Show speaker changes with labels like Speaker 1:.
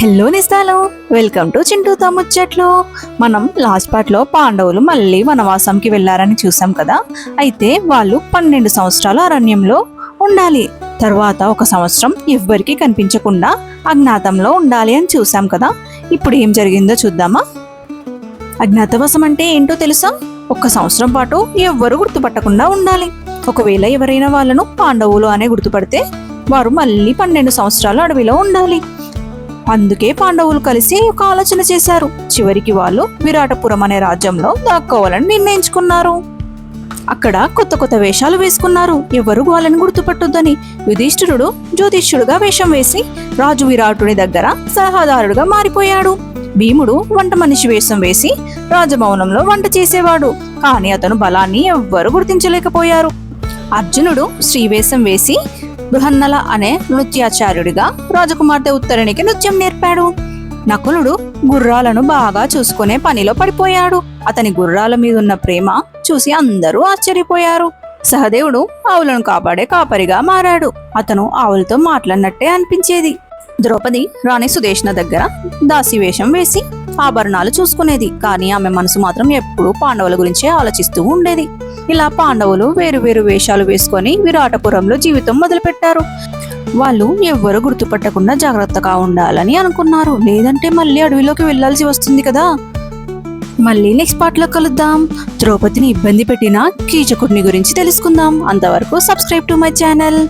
Speaker 1: Hello నిస్తాలు welcome to Chintu ముచ్చట్లు. మనం లాస్ట్ పార్ట్లో పాండవులు మళ్ళీ వనవాసంకి వెళ్ళారని చూసాం కదా? అయితే వాళ్ళు పన్నెండు సంవత్సరాలు అరణ్యంలో ఉండాలి. తర్వాత ఒక సంవత్సరం ఎవ్వరికీ కనిపించకుండా అజ్ఞాతంలో ఉండాలి అని చూసాం కదా? ఇప్పుడు ఏం జరిగిందో చూద్దామా? అజ్ఞాతవాసం అంటే ఏంటో తెలుసా? ఒక్క సంవత్సరం పాటు ఎవ్వరు గుర్తుపట్టకుండా ఉండాలి. ఒకవేళ ఎవరైనా వాళ్ళను పాండవులు అనే గుర్తుపడితే వారు మళ్ళీ పన్నెండు సంవత్సరాలు అడవిలో ఉండాలి. అందుకే పాండవులు కలిసి ఒక ఆలోచన చేశారు. చివరికి వాళ్ళు విరాటపురం అనే రాజ్యంలో దాక్కోవాలని నిర్ణయించుకున్నారు. అక్కడ కొత్త కొత్త వేషాలు వేసుకున్నారు. ఎవరు వాళ్ళని గుర్తుపట్టొద్దని యుధిష్ఠిరుడు జ్యోతిష్యుడుగా వేషం వేసి రాజు విరాటుడి దగ్గర సలహాదారుడుగా మారిపోయాడు. భీముడు వంట మనిషి వేషం వేసి రాజభవనంలో వంట చేసేవాడు. కానీ అతను బలాన్ని ఎవ్వరూ గుర్తించలేకపోయారు. అర్జునుడు శ్రీవేషం వేసి బృహన్నల అనే నృత్యాచార్యుడిగా రాజకుమార్తె ఉత్తరునికి నృత్యం నేర్పాడు. నకులుడు గుర్రాలను బాగా చూసుకునే పనిలో పడిపోయాడు. అతని గుర్రాల మీదున్న ప్రేమ చూసి అందరూ ఆశ్చర్యపోయారు. సహదేవుడు ఆవులను కాపాడే కాపరిగా మారాడు. అతను ఆవులతో మాట్లాడినట్టే అనిపించేది. ద్రౌపది రాణి సుదేష్ణ దగ్గర దాసి వేషం వేసి ఆభరణాలు చూసుకునేది. కానీ ఆమె మనసు మాత్రం ఎప్పుడూ పాండవుల గురించే ఆలోచిస్తూ ఉండేది. ఇలా పాండవులు వేరు వేరు వేషాలు వేసుకొని విరాటపురంలో జీవితం మొదలుపెట్టారు. వాళ్ళు ఎవ్వరు గుర్తుపట్టకుండా జాగ్రత్తగా ఉండాలని అనుకున్నారు. లేదంటే మళ్ళీ అడవిలోకి వెళ్ళాల్సి వస్తుంది కదా. మళ్ళీ నెక్స్ట్ పార్ట్లో కలుద్దాం. ద్రౌపదిని ఇబ్బంది పెట్టిన కీచకుడిని గురించి తెలుసుకుందాం. అంతవరకు సబ్స్క్రైబ్ టు మై ఛానల్